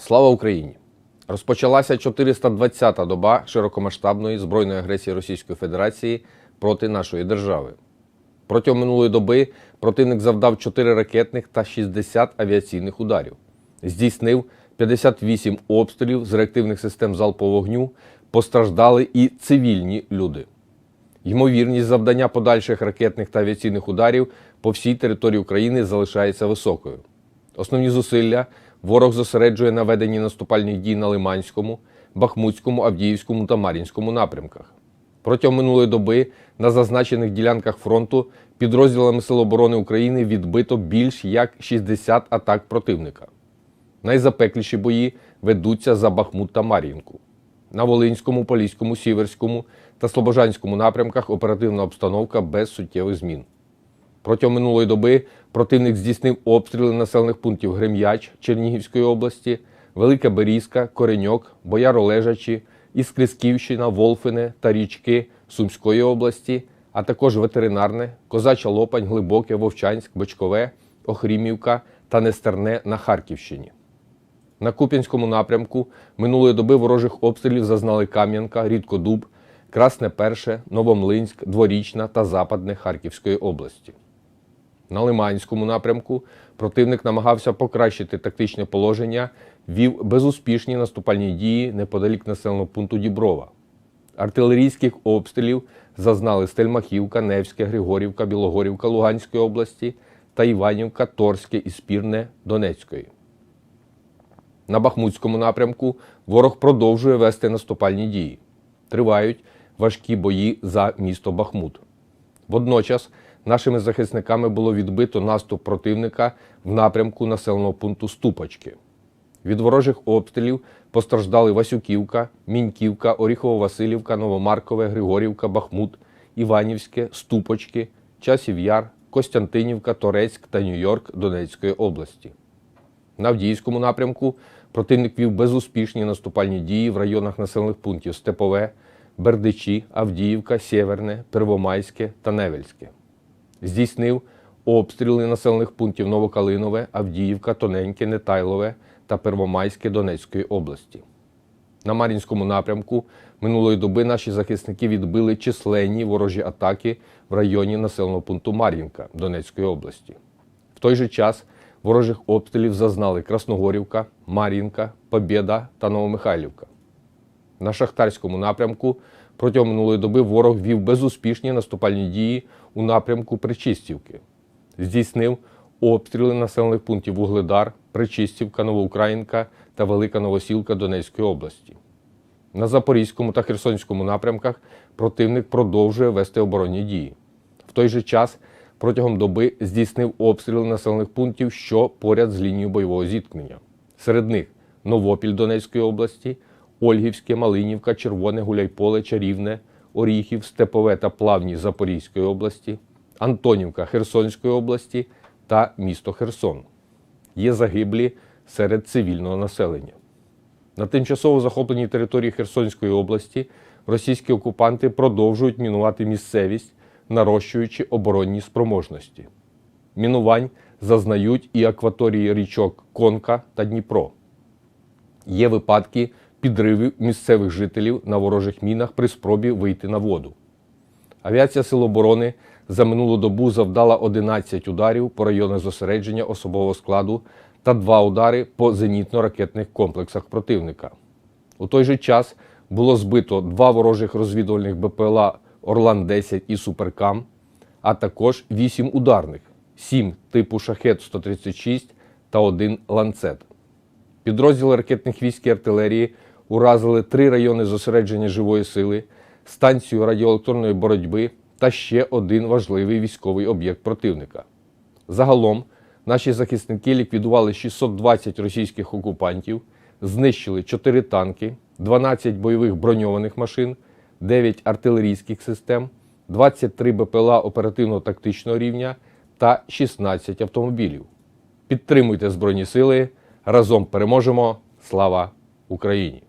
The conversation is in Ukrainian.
Слава Україні! Розпочалася 420-та доба широкомасштабної збройної агресії Російської Федерації проти нашої держави. Протягом минулої доби противник завдав 4 ракетних та 60 авіаційних ударів, здійснив 58 обстрілів з реактивних систем залпового вогню, постраждали і цивільні люди. Ймовірність завдання подальших ракетних та авіаційних ударів по всій території України залишається високою. Основні зусилля ворог зосереджує на веденні наступальних дій на Лиманському, Бахмутському, Авдіївському та Мар'їнському напрямках. Протягом минулої доби на зазначених ділянках фронту підрозділами Сил оборони України відбито більш як 60 атак противника. Найзапекліші бої ведуться за Бахмут та Мар'їнку. На Волинському, Поліському, Сіверському та Слобожанському напрямках оперативна обстановка без суттєвих змін. Протягом минулої доби противник здійснив обстріли населених пунктів Грем'яч Чернігівської області, Велика Берізка, Кореньок, Бояролежачі, Іскрисківщина, Волфине та річки Сумської області, а також ветеринарне, Козача Лопань, Глибоке, Вовчанськ, Бочкове, Охрімівка та Нестерне на Харківщині. На Куп'янському напрямку минулої доби ворожих обстрілів зазнали Кам'янка, Рідкодуб, Красне Перше, Новомлинськ, Дворічна та Западне Харківської області. На Лиманському напрямку противник намагався покращити тактичне положення, вів безуспішні наступальні дії неподалік населеного пункту Діброва. Артилерійських обстрілів зазнали Стельмахівка, Невське, Григорівка, Білогорівка Луганської області та Іванівка, Торське і Спірне Донецької. На Бахмутському напрямку ворог продовжує вести наступальні дії. Тривають важкі бої за місто Бахмут. Водночас нашими захисниками було відбито наступ противника в напрямку населеного пункту Ступочки. Від ворожих обстрілів постраждали Васюківка, Міньківка, Оріхово-Василівка, Новомаркове, Григорівка, Бахмут, Іванівське, Ступочки, Часів Яр, Костянтинівка, Торецьк та Нью-Йорк Донецької області. На Авдіївському напрямку противник вів безуспішні наступальні дії в районах населених пунктів Степове, Бердичі, Авдіївка, Сєверне, Первомайське та Невельське. Здійснив обстріли населених пунктів Новокалинове, Авдіївка, Тоненьке, Нетайлове та Первомайське Донецької області. На Мар'їнському напрямку минулої доби наші захисники відбили численні ворожі атаки в районі населеного пункту Мар'їнка Донецької області. В той же час ворожих обстрілів зазнали Красногорівка, Мар'їнка, Побєда та Новомихайлівка. На Шахтарському напрямку протягом минулої доби ворог вів безуспішні наступальні дії у напрямку Причистівки. Здійснив обстріли населених пунктів Вугледар, Причистівка, Новоукраїнка та Велика Новосілка Донецької області. На Запорізькому та Херсонському напрямках противник продовжує вести оборонні дії. В той же час протягом доби здійснив обстріли населених пунктів, що поряд з лінією бойового зіткнення. Серед них Новопіль Донецької області, Ольгівське, Малинівка, Червоне, Гуляйполе, Чарівне, Оріхів, Степове та Плавні Запорізької області, Антонівка Херсонської області та місто Херсон. Є загиблі серед цивільного населення. На тимчасово захопленій території Херсонської області російські окупанти продовжують мінувати місцевість, нарощуючи оборонні спроможності. Мінувань зазнають і акваторії річок Конка та Дніпро. Є випадки підривів місцевих жителів на ворожих мінах при спробі вийти на воду. Авіація Сил оборони за минулу добу завдала 11 ударів по районах зосередження особового складу та два удари по зенітно-ракетних комплексах противника. У той же час було збито два ворожих розвідувальних БПЛА Орлан-10 і Суперкам, а також 8 ударних, 7 типу Шахет-136 та 1 ланцет. Підрозділи ракетних військ і артилерії уразили три райони зосередження живої сили, станцію радіоелектронної боротьби та ще один важливий військовий об'єкт противника. Загалом наші захисники ліквідували 620 російських окупантів, знищили 4 танки, 12 бойових броньованих машин, 9 артилерійських систем, 23 БПЛА оперативно-тактичного рівня та 16 автомобілів. Підтримуйте Збройні Сили. Разом переможемо. Слава Україні!